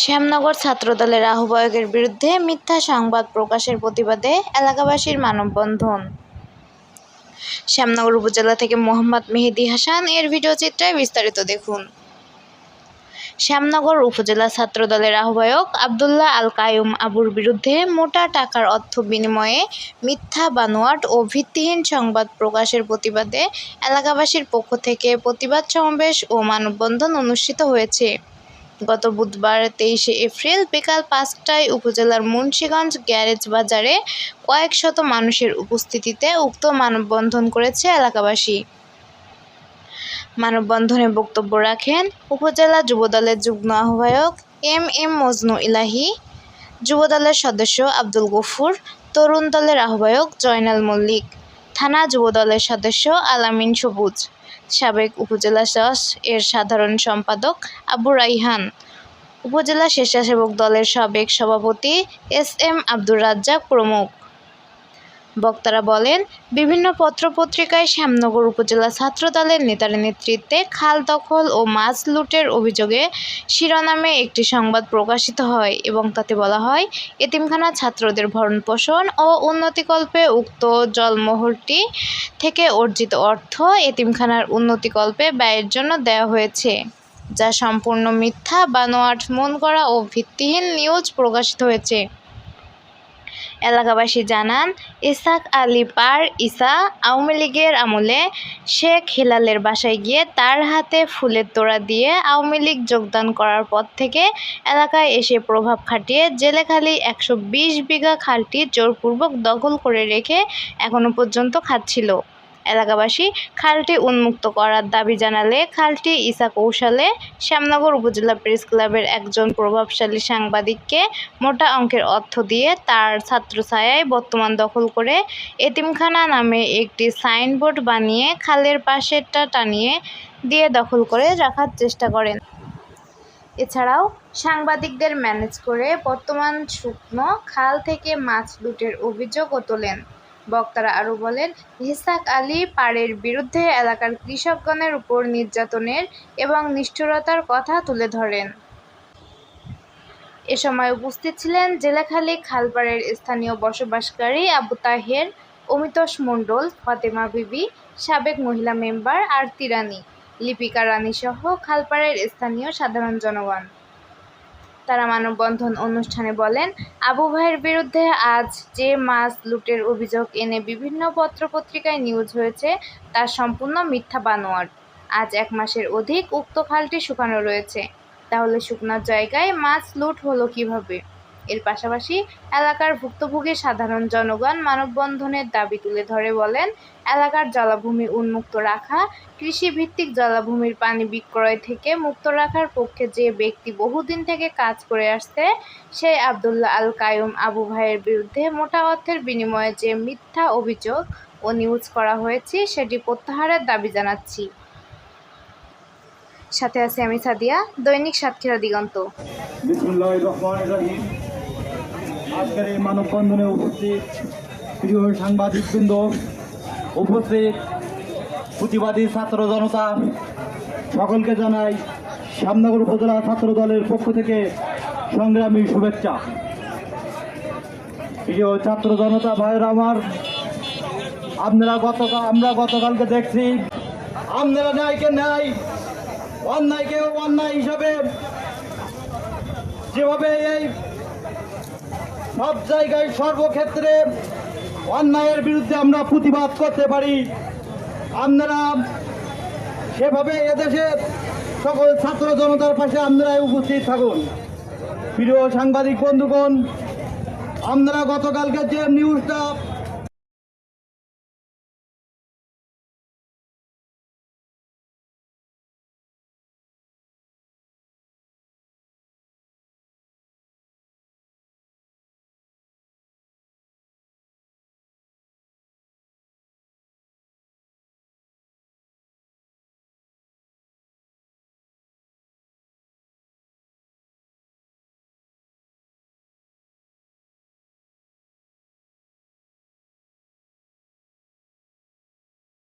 শ্যামনগর ছাত্রদলের আহ্বায়কের বিরুদ্ধে মিথ্যা সংবাদ প্রকাশের প্রতিবাদে এলাকাবাসীর মানববন্ধন। শ্যামনগর উপজেলা থেকে মোহাম্মদ মেহেদি হাসান, এর ভিডিও চিত্রে বিস্তারিত দেখুন। শ্যামনগর উপজেলা ছাত্রদলের আহ্বায়ক আবদুল্লাহ আল কায়ুম আবুর বিরুদ্ধে মোটা টাকার অর্থ বিনিময়ে মিথ্যা বানোয়াট ও ভিত্তিহীন সংবাদ প্রকাশের প্রতিবাদে এলাকাবাসীর পক্ষ থেকে প্রতিবাদ সমাবেশ ও মানববন্ধন অনুষ্ঠিত হয়েছে। গত বুধবার তেইশে এপ্রিল বিকাল পাঁচটায় উপজেলার মুন্সীগঞ্জ গ্যারেজ বাজারে কয়েক শত মানুষের উপস্থিতিতে উক্ত মানববন্ধন করেছে এলাকাবাসী। মানববন্ধনে বক্তব্য রাখেন উপজেলা যুবদলের যুগ্ম আহ্বায়ক এম এম মজনু ইলাহি, যুবদলের সদস্য আব্দুল গফুর, তরুণ দলের আহ্বায়ক জয়নাল মল্লিক। থানা যুবদলের সদস্য আলামিন সবুজ, সাবেক উপজেলা সস এর সাধারণ সম্পাদক আবু রাইহান, উপজেলা স্বেচ্ছাসেবক দলের সাবেক সভাপতি এস এম আব্দুর রাজ্জাক প্রমুখ। বক্তারা বলেন, বিভিন্ন পত্রপত্রিকায় শ্যামনগর উপজেলা ছাত্রদলের নেতার নেতৃত্বে খাল দখল ও মাছ লুটের অভিযোগে শিরোনামে একটি সংবাদ প্রকাশিত হয় এবং তাতে বলা হয়, এতিমখানা ছাত্রদের ভরণপোষণ ও উন্নতিকল্পে উক্ত জলমহলটি থেকে অর্জিত অর্থ এতিমখানার উন্নতিকল্পে ব্যয়ের জন্য দেওয়া হয়েছে, যা সম্পূর্ণ মিথ্যা, বানোয়াট, মন করা ও ভিত্তিহীন নিউজ প্রকাশিত হয়েছে। এলাকাবাসী জানান, ইসাক আলী পার ইসা আওয়ামী লীগের আমলে শেখ হিলালের বাসায় গিয়ে তার হাতে ফুলের তোড়া দিয়ে আওয়ামী লীগ যোগদান করার পর থেকে এলাকায় এসে প্রভাব খাটিয়ে জেলেখালি একশো বিশ বিঘা খালটি জোরপূর্বক দখল করে রেখে এখনও পর্যন্ত খাচ্ছিল। এলাকাবাসী খালটি উন্মুক্ত করার দাবি জানালে খালটি ইসা কৌশলে শ্যামনগর উপজেলা প্রেস ক্লাবের একজন প্রভাবশালী সাংবাদিককে মোটা অঙ্কের অর্থ দিয়ে তার ছাত্রছায়ায় বর্তমান দখল করে এতিমখানা নামে একটি সাইনবোর্ড বানিয়ে খালের পাশেরটা টানিয়ে দিয়ে দখল করে রাখার চেষ্টা করেন। এছাড়াও সাংবাদিকদের ম্যানেজ করে বর্তমান শুকনো খাল থেকে মাছ লুটের অভিযোগও তোলেন। বক্তারা আরও বলেন ইসাক আলী পাড়ের বিরুদ্ধে এলাকার কৃষকগণের উপর নির্যাতনের এবং নিষ্ঠুরতার কথা তুলে ধরেন। এ সময় উপস্থিত ছিলেন জেলাখালী খালপাড়ের স্থানীয় বসবাসকারী আবু তাহের, অমিতোষ মণ্ডল, ফাতেমা বিবি, সাবেক মহিলা মেম্বার আরতি রানী লিপিকা রানী সহ খালপাড়ের স্থানীয় সাধারণ জনগণ। তারা মানববন্ধন অনুষ্ঠানে বলেন, আবু ভাইয়ের বিরুদ্ধে আজ যে মাছ লুটের অভিযোগ এনে বিভিন্ন পত্রপত্রিকায় নিউজ হয়েছে, তা সম্পূর্ণ মিথ্যা বানোয়ার আজ এক মাসের অধিক উক্ত খালটি শুকানো রয়েছে। তাহলে শুকনার জায়গায় মাছ লুট হলো কীভাবে? এর পাশাপাশি এলাকার ভুক্তভোগী সাধারণ জনগণ মানববন্ধনের দাবি তুলে ধরে বলেন, এলাকার জলাভূমি উন্মুক্ত রাখা, কৃষিভিত্তিক জলাভূমির পানি বিক্রয় থেকে মুক্ত রাখার পক্ষে যে ব্যক্তি বহুদিন থেকে কাজ করে আসছে, সেই আবদুল্লাহ আল কায়ুম আবু ভাইয়ের বিরুদ্ধে মোটা অর্থের বিনিময়ে যে মিথ্যা অভিযোগ ও নিউজ করা হয়েছে, সেটি প্রত্যাহারের দাবি জানাচ্ছি। সাথে আছে আমি সাদিয়া, দৈনিক সাতক্ষীরা দিগন্ত। বিসমুল্লাহ রহমান রহিম। আজকের এই মানববন্ধনে উপস্থিত প্রিয় সাংবাদিকবৃন্দ, উপস্থিত প্রতিবাদী ছাত্র জনতা, সকলকে জানাই শ্যামনগর উপজেলা ছাত্র দলের পক্ষ থেকে সংগ্রামী শুভেচ্ছা। প্রিয় ছাত্র জনতা ভাইয়ের আমার, আপনারা গতকাল আমরা গতকালকে দেখছি, আপনারা ন্যায়কে ন্যায় অন্যায়কে অন্যায় হিসাবে যেভাবে এই সব জায়গায় সর্বক্ষেত্রে অন্যায়ের বিরুদ্ধে আমরা প্রতিবাদ করতে পারি। আপনারা সেভাবে এদেশে সকল ছাত্র জনতার পাশে আপনারাই উপস্থিত থাকুন। প্রিয় সাংবাদিক বন্ধুগণ, আপনারা গতকালকে যে নিউজটা